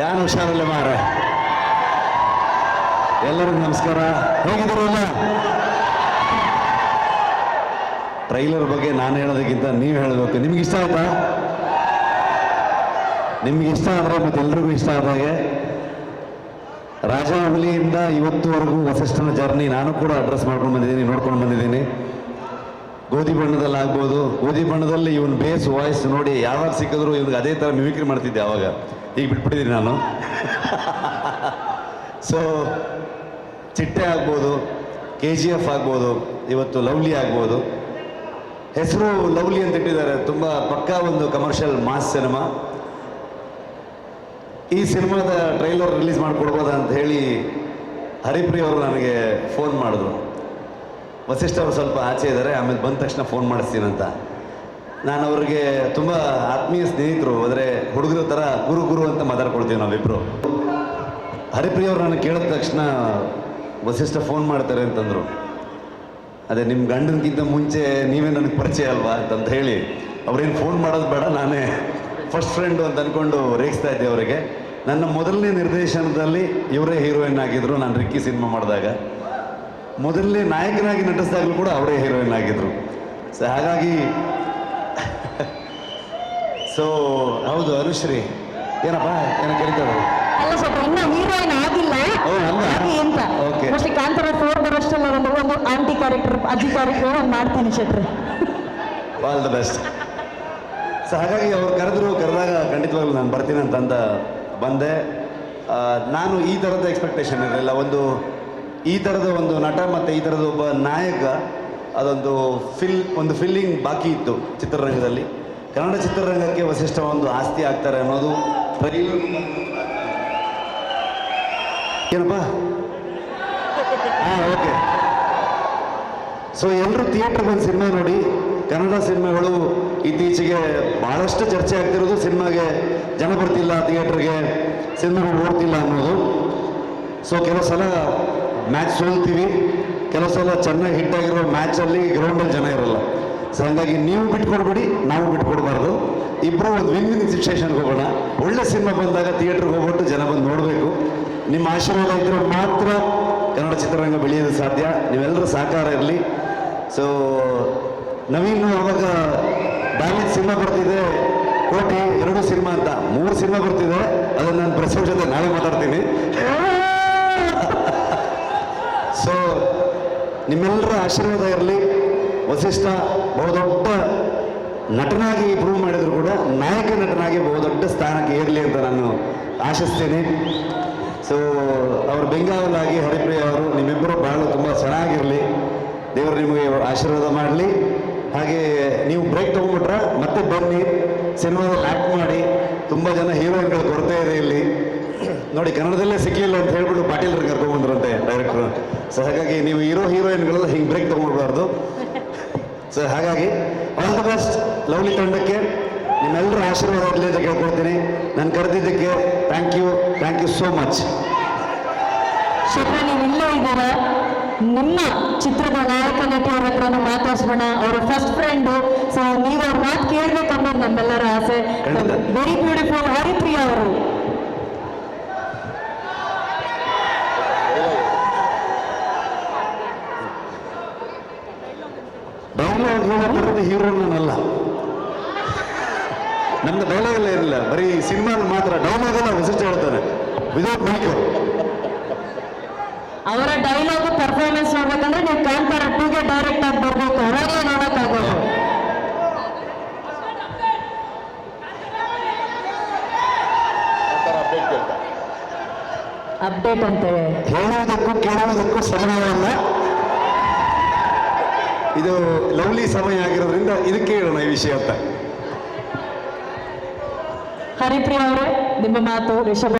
ಯಾರು ಹುಷಾರಲ್ಲ ಮಾರ ಎಲ್ಲರಿಗೂ ನಮಸ್ಕಾರ. ಹೇಗಿದ್ದೀರಲ್ಲ? ಟ್ರೈಲರ್ ಬಗ್ಗೆ ನಾನು ಹೇಳೋದಕ್ಕಿಂತ ನೀವು ಹೇಳಬೇಕು. ನಿಮ್ಗೆ ಇಷ್ಟ ಆಯ್ತಾ? ನಿಮ್ಗೆ ಇಷ್ಟ ಆದರೆ ಮತ್ತೆ ಎಲ್ರಿಗೂ ಇಷ್ಟ ಆದಾಗೆ ರಾಜಮೌಳಿಯಿಂದ ಇವತ್ತುವರೆಗೂ ವಸಿಷ್ಠನ ಜರ್ನಿ ನಾನು ಕೂಡ ಅಡ್ರೆಸ್ ಮಾಡ್ಕೊಂಡು ಬಂದಿದ್ದೀನಿ, ನೋಡ್ಕೊಂಡು ಬಂದಿದ್ದೀನಿ. ಗೋಧಿ ಬಣ್ಣದಲ್ಲಿ ಆಗ್ಬೋದು. ಗೋಧಿ ಬಣ್ಣದಲ್ಲಿ ಇವನ್ ಬೇಸ್ ವಾಯ್ಸ್ ನೋಡಿ ಯಾವಾಗ ಸಿಕ್ಕಿದ್ರು ಇವ್ನಿಗೆ ಅದೇ ಥರ ಮಿಮಿಕ್ರಿ ಮಾಡ್ತಿದ್ದೆ ಅವಾಗ. ಈಗ ಬಿಟ್ಬಿಟ್ಟಿದ್ದೀನಿ ನಾನು. ಸೊ ಚಿಟ್ಟೆ ಆಗ್ಬೋದು ಕೆ ಜಿ ಎಫ್ ಆಗ್ಬೋದು, ಇವತ್ತು ಲವ್ಲಿ ಆಗ್ಬೋದು. ಹೆಸರು ಲವ್ಲಿ ಅಂತ ಇಟ್ಟಿದ್ದಾರೆ. ತುಂಬ ಪಕ್ಕಾ ಒಂದು ಕಮರ್ಷಿಯಲ್ ಮಾಸ್ ಸಿನಿಮಾ ಈ ಸಿನಿಮಾದ ಟ್ರೈಲರ್ ರಿಲೀಸ್ ಮಾಡಿಕೊಡ್ಬೋದಾ ಅಂತ ಹೇಳಿ ಹರಿಪ್ರಿಯ ಅವರು ನನಗೆ ಫೋನ್ ಮಾಡಿದ್ರು. ವಸಿಷ್ಠ ಅವರು ಸ್ವಲ್ಪ ಆಚೆ ಇದ್ದಾರೆ, ಆಮೇಲೆ ಬಂದ ತಕ್ಷಣ ಫೋನ್ ಮಾಡಿಸ್ತೀನಂತ ನಾನು ಅವ್ರಿಗೆ ತುಂಬ ಆತ್ಮೀಯ ಸ್ನೇಹಿತರು ಆದರೆ ಹುಡುಗರ ಥರ ಗುರು ಗುರು ಅಂತ ಮಾತಾಡ್ಕೊಳ್ತೀವಿ ನಾವಿಬ್ಬರು ಹರಿಪ್ರಿಯ ಅವರು ನನಗೆ ಕೇಳಿದ ತಕ್ಷಣ ವಸಿಷ್ಠ ಫೋನ್ ಮಾಡ್ತಾರೆ ಅಂತಂದರು. ಅದೇ ನಿಮ್ಮ ಗಂಡನಿಗಿಂತ ಮುಂಚೆ ನೀವೇ ನನಗೆ ಪರಿಚಯ ಅಲ್ವಾ ಅಂತಂತ ಹೇಳಿ, ಅವ್ರೇನು ಫೋನ್ ಮಾಡೋದು ಬೇಡ, ನಾನೇ ಫಸ್ಟ್ ಫ್ರೆಂಡು ಅಂತ ಅಂದ್ಕೊಂಡು ರೇಗಿಸ್ತಾ ಇದ್ದೆ ಅವರಿಗೆ. ನನ್ನ ಮೊದಲನೇ ನಿರ್ದೇಶನದಲ್ಲಿ ಇವರೇ ಹೀರೋಯಿನ್ ಆಗಿದ್ರು, ನಾನು ರಿಕ್ಕಿ ಸಿನಿಮಾ ಮಾಡಿದಾಗ. ಮೊದಲನೇ ನಾಯಕನಾಗಿ ನಟಿಸಿದಾಗಲೂ ಕೂಡ ಅವರೇ ಹೀರೋಯಿನ್ ಆಗಿದ್ರು. ಸೊ ಹಾಗಾಗಿ ಸೊ ಹೌದು ಅನುಶ್ರೀ. ಏನಪ್ಪ ಏನೋ ಕರೀತಾರೆ ಅಲ್ಲ ಸ್ವಲ್ಪ ಇನ್ನೂ ಹೀರೋಯಿನ್ ಆಗಿಲ್ಲ? ಆಗಿ ಅಂತ. ಮೋಸ್ಟ್ಲಿ ಕಾಂತಾರ ಫೋರ್ ಬರೋಷ್ಟಲ್ಲ ಒಂದು ಒಂದು ಆಂಟಿ ಕ್ಯಾರೆಕ್ಟರ್ ಅಜ್ಜಿ ಕ್ಯಾರೆಕ್ಟರ್ ಒಂದು ಮಾಡ್ತೀನಿ ಶೆಟ್ರಿ. ಆಲ್ ದ ಬೆಸ್ಟ್ ಸೊ ಹಾಗಾಗಿ ಅವ್ರು ಕರೆದ್ರು ಕರೆದಾಗ ಖಂಡಿತವಾಗ್ಲೂ ನಾನು ಬರ್ತೀನಿ ಅಂತಂದ ಬಂದೆ. ನಾನು ಈ ಥರದ ಎಕ್ಸ್ಪೆಕ್ಟೇಷನ್ ಇರಲಿಲ್ಲ. ಒಂದು ಈ ಥರದ ಒಂದು ನಟ ಮತ್ತು ಈ ಥರದ ಒಬ್ಬ ನಾಯಕ, ಅದೊಂದು ಫಿಲ್ ಒಂದು ಫಿಲ್ಲಿಂಗ್ ಬಾಕಿ ಇತ್ತು ಚಿತ್ರರಂಗದಲ್ಲಿ. ಕನ್ನಡ ಚಿತ್ರರಂಗಕ್ಕೆ ವಸಿಷ್ಠ ಒಂದು ಆಸ್ತಿ ಆಗ್ತಾರೆ ಅನ್ನೋದು ಏನಪ್ಪ? ಹಾಂ ಓಕೆ ಸೊ ಎಲ್ಲರೂ ಥಿಯೇಟರ್ ಸಿನಿಮಾ ನೋಡಿ, ಕನ್ನಡ ಸಿನಿಮಾಗಳು ಇತ್ತೀಚೆಗೆ ಭಾಳಷ್ಟು ಚರ್ಚೆ ಆಗ್ತಿರೋದು ಸಿನಿಮಾಗೆ ಜನ ಬರ್ತಿಲ್ಲ ಥಿಯೇಟ್ರಿಗೆ ಸಿನಿಮಾಗಳು ಓಡ್ತಿಲ್ಲ ಅನ್ನೋದು. ಸೊ ಕೆಲವು ಸಲ ಮ್ಯಾಚ್ ಸೋಲ್ತೀವಿ. ಕೆಲವು ಸಲ ಚೆನ್ನಾಗಿ ಹಿಟ್ ಆಗಿರೋ ಮ್ಯಾಚಲ್ಲಿ ಗ್ರೌಂಡಲ್ಲಿ ಜನ ಇರಲ್ಲ. ಸೊ ಹಾಗಾಗಿ ನೀವು ಬಿಟ್ಕೊಡ್ಬೇಡಿ, ನಾವು ಬಿಟ್ಕೊಡ್ಬಾರ್ದು. ಇಬ್ಬರು ಒಂದು ವಿನ್ ವಿನ್ ಸಿಚುವೇಷನ್ಗೆ ಹೋಗೋಣ. ಒಳ್ಳೆ ಸಿನಿಮಾ ಬಂದಾಗ ಥಿಯೇಟ್ರಿಗೆ ಹೋಗ್ಬಿಟ್ಟು ಜನ ಬಂದು ನೋಡಬೇಕು. ನಿಮ್ಮ ಆಶೀರ್ವಾದ ಇದ್ದರೆ ಮಾತ್ರ ಕನ್ನಡ ಚಿತ್ರರಂಗ ಬೆಳೆಯೋದು ಸಾಧ್ಯ. ನೀವೆಲ್ಲರೂ ಸಹಕಾರ ಇರಲಿ. ಸೊ ನವೀನ್ ಅವಾಗ ಬ್ಯಾಲೆನ್ಸ್ ಸಿನಿಮಾ ಬರ್ತಿದೆ. ಕೋಟಿ, ಎರಡು ಸಿನಿಮಾ ಅಂತ. ಮೂರು ಸಿನಿಮಾ ಬರ್ತಿದೆ. ಅದನ್ನು ನಾನು ಪ್ರೆಸ್ ಜೊತೆ ನಾಳೆ ಮಾತಾಡ್ತೀನಿ ಸೊ ನಿಮ್ಮೆಲ್ಲರ ಆಶೀರ್ವಾದ ಇರಲಿ. ವಸಿಷ್ಠ ಬಹುದೊಡ್ಡ ನಟನಾಗಿ ಪ್ರೂವ್ ಮಾಡಿದ್ರು ಕೂಡ ನಾಯಕ ನಟನಾಗಿ ಬಹುದೊಡ್ಡ ಸ್ಥಾನಕ್ಕೆ ಏರಲಿ ಅಂತ ನಾನು ಆಶಿಸ್ತೇನೆ. ಸೊ ಅವರು ಬೆಂಗಾವಲಾಗಿ ಹರಿಪ್ರಿಯ ಅವರು ನಿಮ್ಮಿಬ್ಬರು ಬಹಳ ತುಂಬ ಚೆನ್ನಾಗಿರಲಿ. ದೇವರು ನಿಮಗೆ ಆಶೀರ್ವಾದ ಮಾಡಲಿ. ಹಾಗೆ ನೀವು ಬ್ರೇಕ್ ತೊಗೊಂಡ್ಬಿಟ್ರೆ ಮತ್ತೆ ಬನ್ನಿ. ಸಿನಿಮಾದಲ್ಲಿ ಆ್ಯಕ್ಟ್ ಮಾಡಿ. ತುಂಬ ಜನ ಹೀರೋಯಿನ್ಗಳು ಕೊರತೆ ಇದೆ ಇಲ್ಲಿ. ನೋಡಿ ಕನ್ನಡದಲ್ಲೇ ಸಿಕ್ಕಿಲ್ಲ ಅಂತ ಹೇಳ್ಬಿಟ್ಟು ಪಾಟೀಲ್ ಕರ್ಕೊಂಡ್ಬಂದ್ರಂತೆ ಡೈರೆಕ್ಟ್ರು ಸೊ ಹಾಗಾಗಿ ನೀವು ಹೀರೋ ಹೀರೋಯಿನ್ಗಳೆಲ್ಲ ಹಿಂಗೆ ಬ್ರೇಕ್ ತೊಗೊಳ್ಬಾರ್ದು ಸೊ ಹಾಗಾಗಿ ಆಲ್ ದ ಬೆಸ್ಟ್ ಲವ್ಲಿ ತಂಡಕ್ಕೆ. ನಿಮ್ಮೆಲ್ಲರ ಆಶೀರ್ವಾದ ಇರಲಿ ಅಂತ ಕೇಳ್ಕೊಳ್ತೀನಿ. ನಾನು ಕರೆದಿದ್ದಕ್ಕೆ thank you thank you so much ಇದ್ದೀರಾ? ನಿಮ್ಮ ಚಿತ್ರದ ನಾಯಕ ನಟಿಯವ್ರ ಹತ್ರನೂ ಮಾತಾಡ್ಸೋಣ ಅವರ ಫಸ್ಟ್ ಫ್ರೆಂಡು ಸೊ ನೀವು ಅವ್ರ ಮಾತು ಕೇಳಬೇಕು ಅನ್ನೋದು ನಮ್ಮೆಲ್ಲರ ಆಸೆ. ವೆರಿ ಬ್ಯೂಟಿಫುಲ್ ಹರಿಪ್ರಿಯ ಅವರು. ಡೈಲಾಗ್ ಬರೋದು ಹೀರೋ ನಾನಲ್ಲ ನಮ್ದು ಡೈಲಾಗ್ ಎಲ್ಲ ಇರಲಿಲ್ಲ. ಬರೀ ಸಿನಿಮಾ ಮಾತ್ರ ಡೌನ್ ಆಗಲ್ಲ ವಸಿಷ್ಠ ಹೇಳ್ತಾನೆ. ವಿದೌಟ್ ಮೈಕ್ ಅವರ ಡೈಲಾಗು ಪರ್ಫಾರ್ಮೆನ್ಸ್ ನೋಡ್ಬೇಕಂದ್ರೆ ನೀವು ಕಾಂತಾರ ಟೂಗೆ ಡೈರೆಕ್ಟ್ ಆಗಿ ಬರ್ಬೇಕು. ಅವಾಗಲೇ ನೋಡೋಕ್ಕಾಗೋದು. ಅಪ್ಡೇಟ್ ಅಂತೇಳಿ ಹೇಳುವುದಕ್ಕೂ ಕೇಳುವುದಕ್ಕೂ ಸಮಯವಲ್ಲ ಇದು ಲವ್ಲಿ ಸಮಯ ಆಗಿರೋದ್ರಿಂದ ಇದಕ್ಕೆ ಹೇಳೋಣ ಈ ವಿಷಯ ಅಂತ. ಹರಿಪ್ರಿಯ ಅವರೇ ನಿಮ್ಮ ಮಾತು ರಿಷಭ